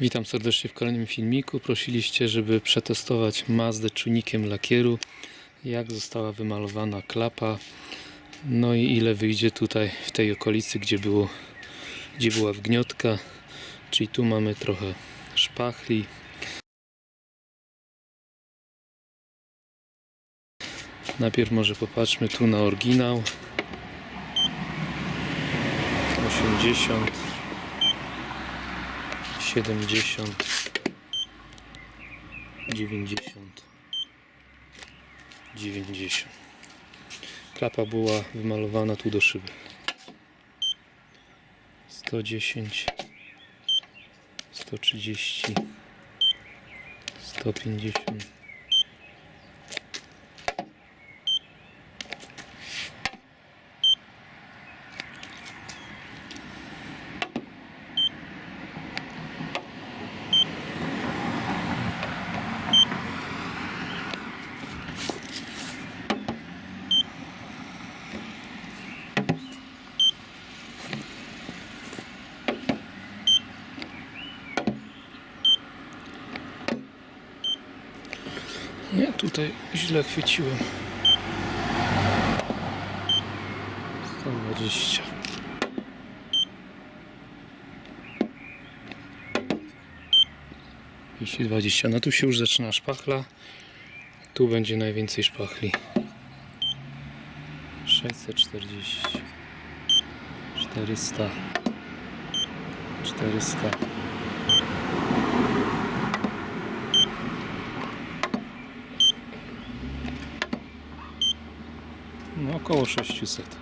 Witam serdecznie w kolejnym filmiku. Prosiliście, żeby przetestować Mazdę czujnikiem lakieru, jak została wymalowana klapa, no i ile wyjdzie tutaj w tej okolicy, gdzie, było, gdzie była wgniotka, czyli tu mamy trochę szpachli. Najpierw może popatrzmy tu na oryginał. 80 70 90 90 klapa była wymalowana tu do szyby. 110 130 150 Nie, tutaj źle chwyciłem. 120. Jeśli 20. No tu się już zaczyna szpachla. Tu będzie najwięcej szpachli. 640. 400. 400. No około 600.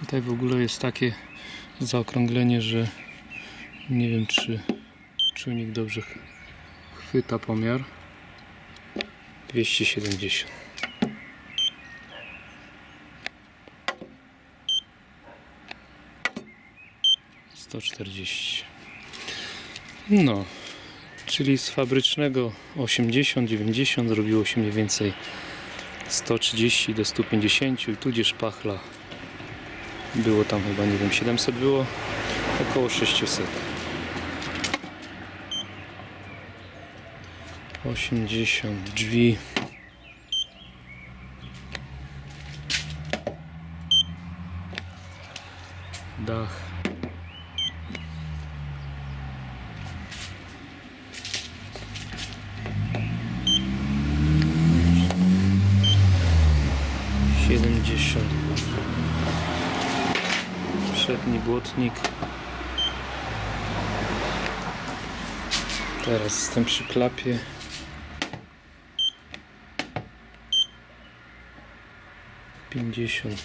Tutaj w ogóle jest takie zaokrąglenie, że nie wiem czy czujnik dobrze ch- chwyta pomiar. 270. Sto czterdzieści. No, czyli z fabrycznego 80-90 robiło się mniej więcej 130 do 150 i tudzież pachla. Było tam chyba nie wiem 700 było około 600 80 drzwi. Dach siedemdziesiąt. Przedni błotnik. Teraz jestem przy klapie. Pięćdziesiąt.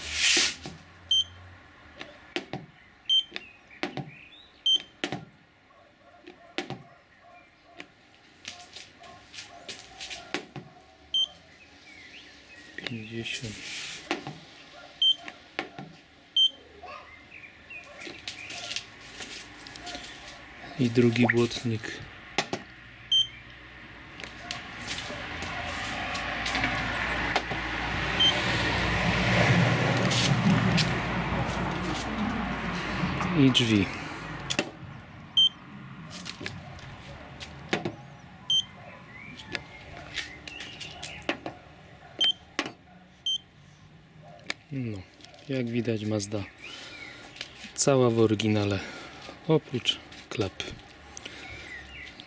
Pięćdziesiąt i drugi błotnik. I drzwi. No, jak widać Mazda cała w oryginale oprócz klep.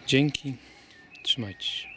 Dzięki, trzymajcie się.